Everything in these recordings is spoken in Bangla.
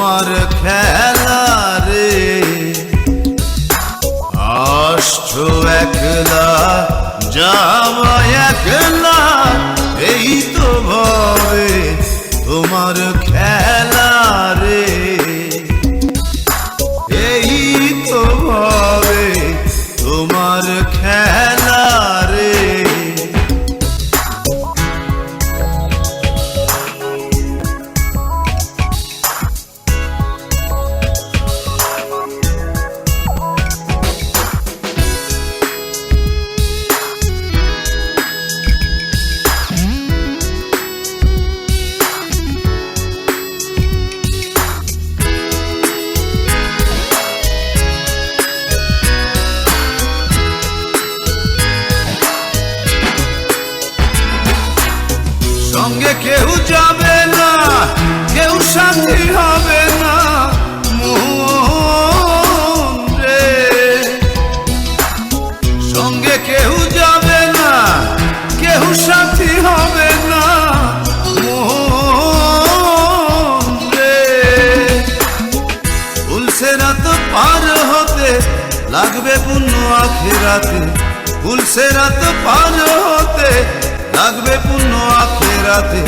তোমার খেলা সঙ্গে কেউ যাবে না, কেউ সাথী হবে না রে সঙ্গে কেউ যাবে না, কেউ সাথী হবে না রে ফুলসে রাত পার হতে, লাগবে পুণ্য আখেরাতে। ফুলসে রাত পার হতে, লাগবে পুণ্য আখেরাতে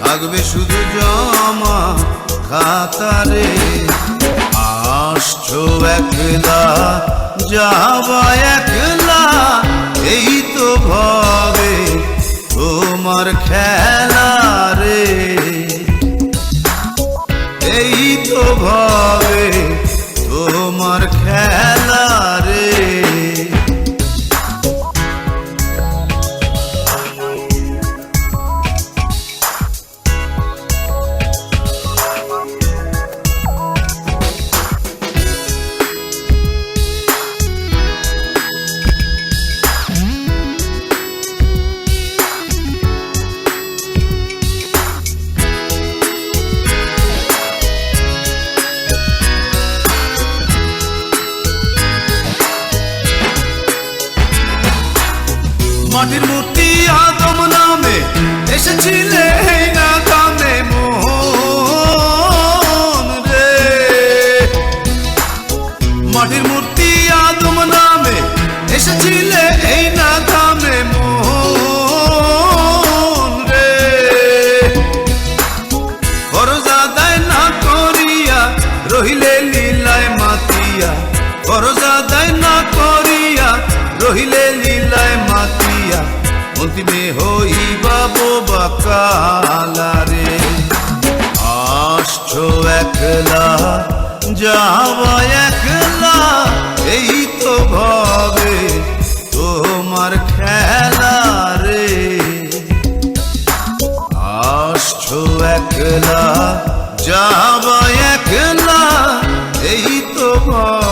থাকবে শুধু জমা খাতারে। আসছো একলা, যাবা একলা, এই তো ভাবে তোমার খেলা রে। এই তো ভাবে মাটির মূর্তি আদম নামে এসেছিলে না দামে মন রে। মাটির মূর্তি আদম নামে এসেছিলে এই না দামে মন রে না করিয়া রহিলে লীলায় মাতিয়া। না করিয়া রহিলে অন্তিমে হইবা বোবা কালারে আসছো একলা যাওয়া একলা, এই তো ভাবে তোমার খেলা রে। আসছো একলা যাওয়া একলা, এই তো ভাবে